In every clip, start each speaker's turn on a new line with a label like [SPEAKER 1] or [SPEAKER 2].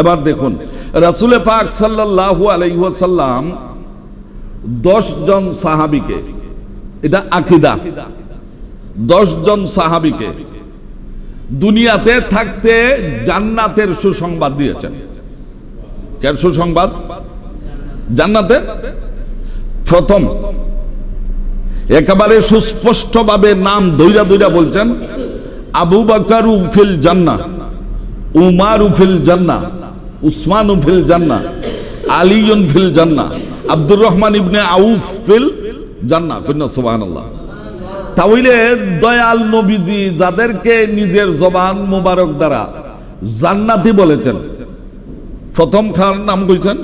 [SPEAKER 1] এবার দেখুন, রাসুলে পাক সাল্লাল্লাহু আলাইহি ওয়াসাল্লাম দশ জন সাহাবিকে, এটা আকিদা, দশ জন সাহাবিকে দুনিয়াতে থাকতে জান্নাতের সুসংবাদ দিয়েছেন। কেন সুসংবাদ? জান্নাতে? প্রথম, একেবারে সুস্পষ্টভাবে নাম দইরা দইরা বলছেন, আবু বাকার উফিল জান্না উমার উফিল জান্না উসমান উফিল জান্না আলিয়ন ফিল জান্না আব্দুর রহমান ইবনে আউফ ফিল জান্না কন্যা সুবহানাল্লাহ। তাহলে দয়াল নবীজি যাদেরকে নিজের জবান মোবারক দ্বারা জান্নাতি বলেছেন, প্রথম খান নাম কইছেন?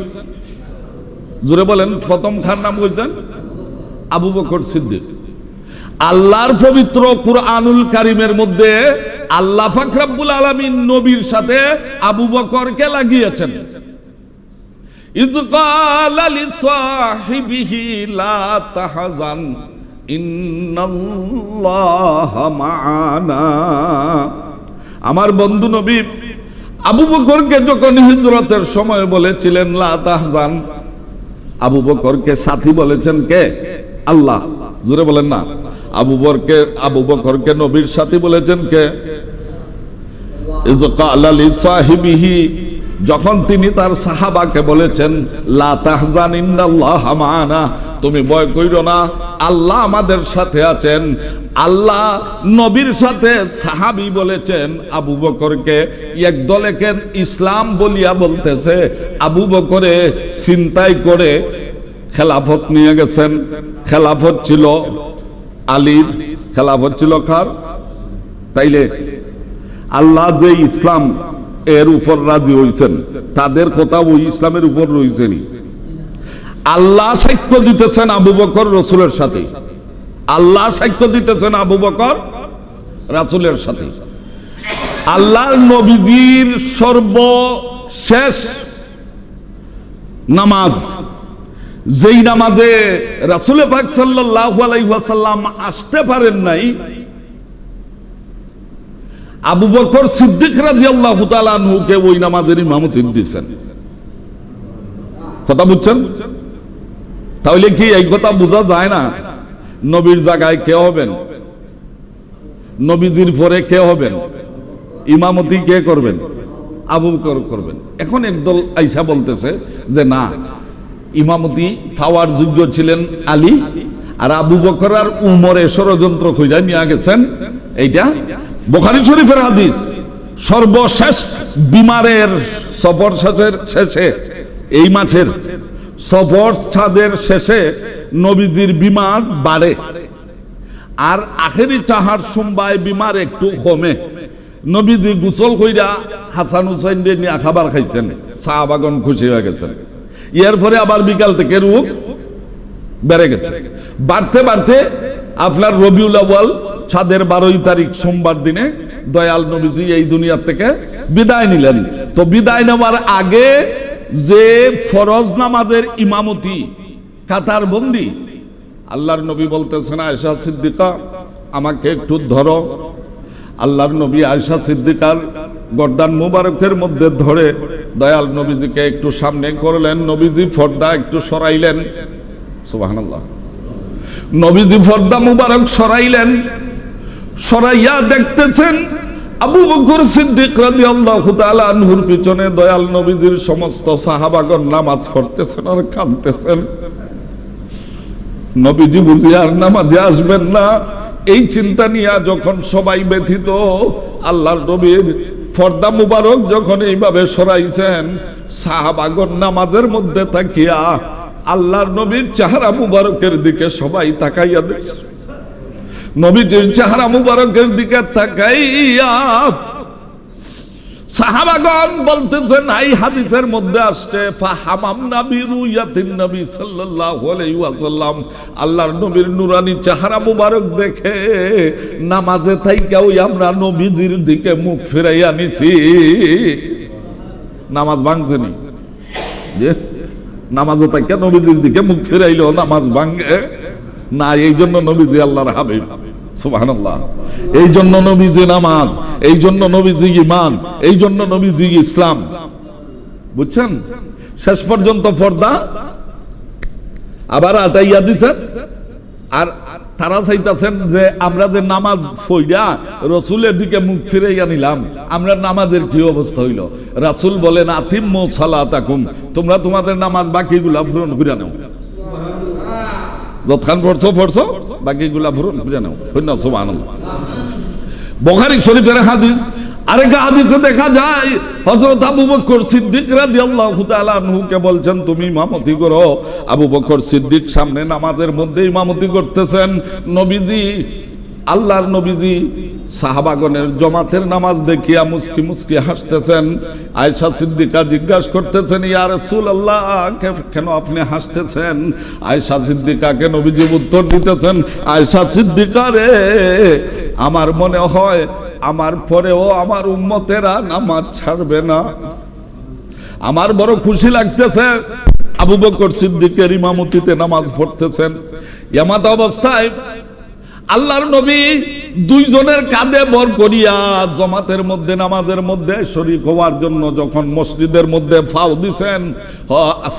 [SPEAKER 1] জোরে বলেন, প্রথম খান নাম কইছেন? আবু বকর সিদ্দিক। আল্লাহর পবিত্র কুরআনুল কারিমের মধ্যে আল্লাহ ফাকরাবুল আলামিন নবীর সাথে আবু বকরকে লাগিয়েছেন। আমার বন্ধু নবী আবু বকরকে যখন হিজরতের সময় বলেছিলেন, লা তাহজান, আবু বকরকে সাথী বলেছেন কে? আল্লাহ। জোরে বলেন না। আবু বকরকে আবু বকরকে নবীর সাথী বলেছেন কে? যখন তিনি তার সাহাবাকে বলেছেন তুমি ভয় কইরো না, আল্লাহ আমাদের সাথে আছেন। আল্লাহ নবীর সাথে সাহাবি বলেছেন, আবু বকরকে এক দলেকে ইসলাম বলিয়া বলতেছে? আবু বকরে চিন্তাই করে খেলাফত নিয়ে গেছেন। খেলাফত ছিল আলীর খেলাফত ছিল কার? তাইলে আল্লাহ যে ইসলাম এর উপর রাজি হয়েছেন তাদের কথা ওই ইসলামের উপর রয়েছেনি আল্লাহ সাক্ষ্য দিতেছেন আবু বকর রসুলের সাথে। আল্লাহ সাক্ষ্য দিতেছেন আবু বকর রাসুলের সাথে। আল্লাহ নবীজির সর্বশেষ নামাজ যেই নামাজে রাসুলে পাক সাল্লাল্লাহু আলাইহি ওয়াসাল্লাম আসতে পারেন নাই, আবু বকর সিদ্দিক রাদিয়াল্লাহু তাআলা আনহুকে ওই নামাজের ইমামতি দিয়েছেন। কথা বুঝছেন? তাহলে কি এই কথা বোঝা যায় না? নবীর জায়গায় কে হবেন? নবীজির পরে কে হবেন? ইমামতি কে করবেন? আবু বকর করবেন। এখন একদল আইসা বলতেছে যে না ইমামতি পাওয়ার যোগ্য ছিলেন আলী আর আবু বকর আর উমরে ষড়যন্ত্র কইরা নিয়ে গেছেন। এইটা বোখারি শরীফের হাদিস। সর্বশেষ বিমারের সফর শেষের শেষে, এই মাছের সফর ছাদের শেষে নবীজির বিমার বাড়ে। আর আখেরি চাহার সোমবাই বিমার একটু কমে। নবীজি গুসল কইরা হাসান হুসাইন নিয়ে খাবার খাইছেন। সাহাবাগন খুশি হয়ে গেছেন। এর পরে আবার বিকাল থেকে রোগ বেড়ে গেছে। বাড়তে বাড়তে আপনার রবিউল আউয়াল ছাদের বারোই তারিখ সোমবার দিনে দয়াল নবীজি এই দুনিয়ার থেকে বিদায় নিলেন। তো বিদায় নেওয়ার আগে যে ফরজ নামাজের ইমামতি, কাতার বন্দি, আল্লাহর নবী বলতেছেন আয়সা সিদ্দিকা, আমাকে একটু ধরো। আল্লাহর নবী আয়সা সিদ্দিকার গর্দান মুবারকের মধ্যে ধরে দয়াল নবীজিকে একটু সামনে করলেন, নবীজি ফর্দা একটু সরাইলেন। সুবহানাল্লাহ। নবীজি ফর্দা মুবারক সরাইলেন। সরাইয়া দেখতেছেন আবু বকর সিদ্দিক রাদিয়াল্লাহু তাআলা আনহুর পিছনে দয়াল নবীজির সমস্ত সাহাবাগণ নামাজ পড়তেছেন আর কাঁদতেছেন। নবীজি বুঝি আর নামাজে আসবেন না। এই চিন্তা নিয়ে যখন সবাই ব্যথিত, আল্লাহর নবীর ফর্দা মুবারক যখন এইভাবে সরাইছেন সাহাবাগর নামাজের মধ্যে তাকিয়া আল্লাহর নবীর চেহারা মুবারকের দিকে সবাই তাকাইয়া দেখছে। নবীজির চেহারা মুবারকের দিকে তাকাইয়া সাহাবাগণ বলতেছেন, এই হাদিসের মধ্যে আসছে, ফাহামাম নবী রুয়াতিন নবী সাল্লাল্লাহু আলাইহি ওয়াসাল্লাম। আল্লাহর নবীর নুরানি চেহারা মুবারক দেখে নামাজে থাইকাও আমরা নবীজির দিকে মুখ ফিরাইয়া নিছি। নামাজ ভাঙছেনি যে নামাজে থাইকা নবীজির দিকে মুখ ফিরাইলো নামাজ ভাঙে। না, এই জন্য নবীজি আল্লাহর হাবিব। সুবহানাল্লাহ। এই জন্য নবীজি নামাজ, এই জন্য নবীজি ইমান এই জন্য নবীজি ইসলাম। বুঝছেন? শেষ পর্যন্ত পর্দা আবার আটাইয়া দিচ্ছেন আর তারা চাইতেছেন যে আমরা যে নামাজ ফইরা রসুলের দিকে মুখ ফিরাইয়া নিলাম, আমরা নামাজের কি অবস্থা হইল? রাসুল বলেন আতিম সালাতাকুম, তোমরা তোমাদের নামাজ বাকিগুলা পূরণ করে নাও। যতখান পড়ছো পড়ছো? বাকিগুলা পূরণ বুঝে নাও। কন্যা সুবহানাল্লাহ। বখারি শরীফের হাদিস, আরেকটা হাদিসে দেখা যায়, হযরত আবু বকর সিদ্দিক রাজি আল্লাহ আনহুকে বলছেন, তুমি ইমামতি করো। আবু বকর সিদ্দিক সামনে নামাজের মধ্যে ইমামতি করতেছেন। নবীজি, আল্লাহর নবীজি সাহাবাগণের জমাতের নামাজ দেখিয়া মুস্কি মুস্কি হাসতেছেন। আয়সা সিদ্দিকা জিজ্ঞাসা করতেছেন, ইয়া রাসূলুল্লাহ কেন আপনি হাসতেছেন? আয়সা সিদ্দিকাকে নবীজি উত্তর দিতেছেন আয়সা সিদ্দিকা রে, আমার মনে হয় আমার পরেও আমার উম্মতেরা নামাজ ছাড়বে না। আমার বড় খুশি লাগতেছে, আবু বকর সিদ্দিকের ইমামতিতে নামাজ পড়তেছেন। এমাত অবস্থায় আল্লাহর নবী দুইজনের কাঁধে বর করিয়া জমাতের মধ্যে, নামাজের মধ্যে শরীক হওয়ার জন্য যখন মসজিদের মধ্যে ফাও দিছেন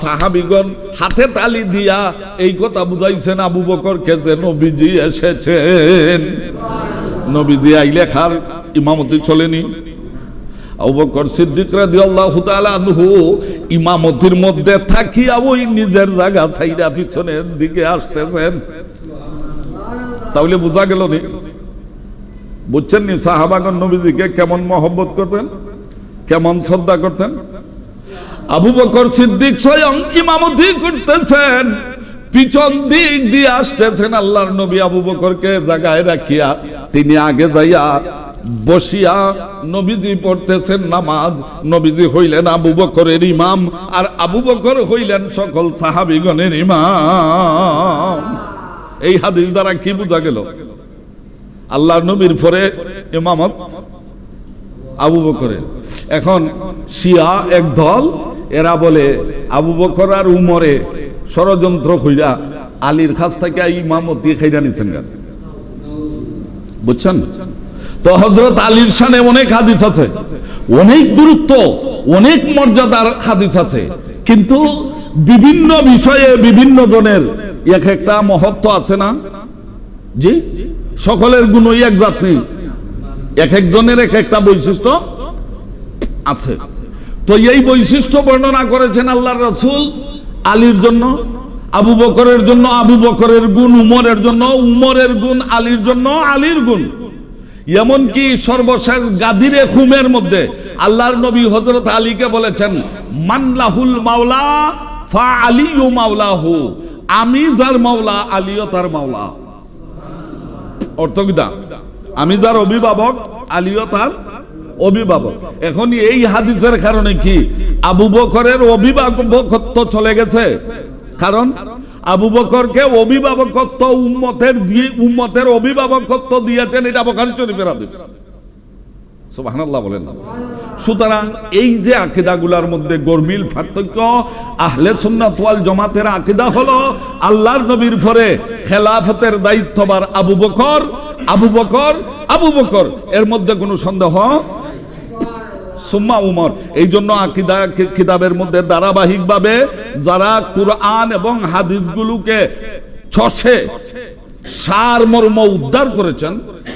[SPEAKER 1] সাহাবিগণ হাতে তালি দিয়া এই কথা বুঝাইছেন আবু বকরকে যে নবীজি এসেছেন। নবীজি আইলে খার, ইমামতি চলেনি। আবু বকর সিদ্দিক রাদিয়াল্লাহু তাআলা আনহু ইমামতির মধ্যে থাকিয়া ওই নিজের জায়গা ছাইরা পিছনের দিকে আসতেছেন। তাহলে বোঝা গেল নি? বুঝছেন নি? সাহাবাগন নবীজিকে কেমন মহব্বত করতেন? কেমন শ্রদ্ধা করতেন? আবু বকর সিদ্দিক স্বয়ং ইমামতি করতেছেন। পিছন দিক দিয়ে আসতেছেন আল্লাহর নবী আবু বকরকে জায়গায় রাখিয়া। তিনি আগে যাইয়া বসিয়া নবীজি পড়তেছেন নামাজ। নবীজি হইলেন আবু বকরের ইমাম। আর আবু বকর হইলেন সকল সাহাবিগণের ইমাম। এই হাদিস দ্বারা কি বোঝা গেল? আল্লাহ নবীর পরে ইমামত আবু বকরের। এখন শিয়া এক দল, এরা বলে আবু বকর আর উমরে ষড়যন্ত্র কইরা আলীর কাছ থেকে ইমামত দিয়ে খাইরা নিছেন গাছ বুঝছেন? তো হজরত আলীর সানে অনেক হাদিস আছে। অনেক গুরুত্ব, অনেক মর্যাদার হাদিস আছে। কিন্তু বিভিন্ন বিষয়ে বিভিন্ন জনের এক একটা মহত্ব আছে না? জি? সকলের গুণই এক জাত। নেই এক একজনের এক একটা বৈশিষ্ট্য আছে। তো এই বৈশিষ্ট্য বর্ণনা করেছেন আল্লাহর রসুল আলীর জন্য, আবু বকরের জন্য আবু বকরের গুণ, উমরের জন্য উমরের গুণ, আলীর জন্য আলীর গুণ। এমনকি সর্বশেষ গাদিরে খুমের মধ্যে আল্লাহর নবী হজরত আলীকে বলেছেন মানলাহুল মাওলা ফা আলিউ মাওলাহু। আমি যার মাওলা, আলীও তার মাওলা। অর্থ আমি যার অভিভাবক, আলীও তার অভিভাবক। এখন এই হাদিসের কারণে কি? আবু বকরের অভিভাবকত্ব চলে গেছে? কারণ আবু বকরকে অভিভাবকত্ব উম্মতের দিয়ে উম্মতের অভিভাবকত্ব দিয়েছেন এটা বখারি শরীফের হাদিস। সুবহানাল্লাহ বলেন। সুতরাং এই যে আকিদাগুলার মধ্যে গরমিল পার্থক্য, আহলে সুন্নাত ওয়াল জামাতের আকিদা হলো আল্লাহর নবীর পরে খেলাফতের দায়িত্ববার আবু বকর আবু বকর আবু বকর। এর মধ্যে কোনো সন্দেহ? সুম্মা উমর। এই জন্য আকিদা কিতাবের মধ্যে ধারাবাহিকভাবে যারা কুরআন এবং হাদিসগুলোকে ছসে সার মর্ম উদ্ধার করেছেন,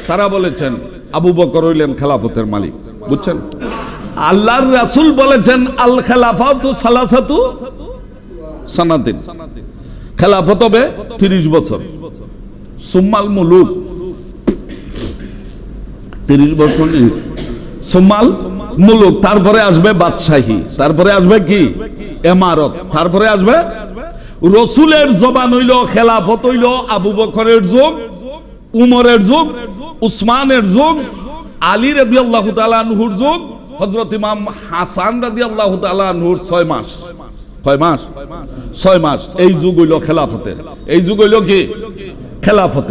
[SPEAKER 1] তারা বলেছেন আবু বকর হইলেন খেলাফতের মালিক, বুঝছেন? আল্লাহর রাসূল বলেছেন, আল খেলাফাতু সালাসাতু সানাতিন। খেলাফত হবে 30 বছর। সুম্মাল মুলুক। 30 বছর সুম্মাল মুলুক, তারপরে আসবে বাদশাহী, তারপরে আসবে কি? এমারত, তারপরে আসবে রসুলের জবান হইল, খেলাফত হইল, আবু বকরের যুগ, উমরের যুগ উসমানের যুগ, আলী রবি আল্লাহ তালুর যুগ হজরত ইমাম হাসান রাজি আল্লাহ তালুর ছয় মাস। কয় মাস? ছয় মাস। এই যুগ হইল খেলাফতের। এই যুগ হইল কি? খেলাফতের।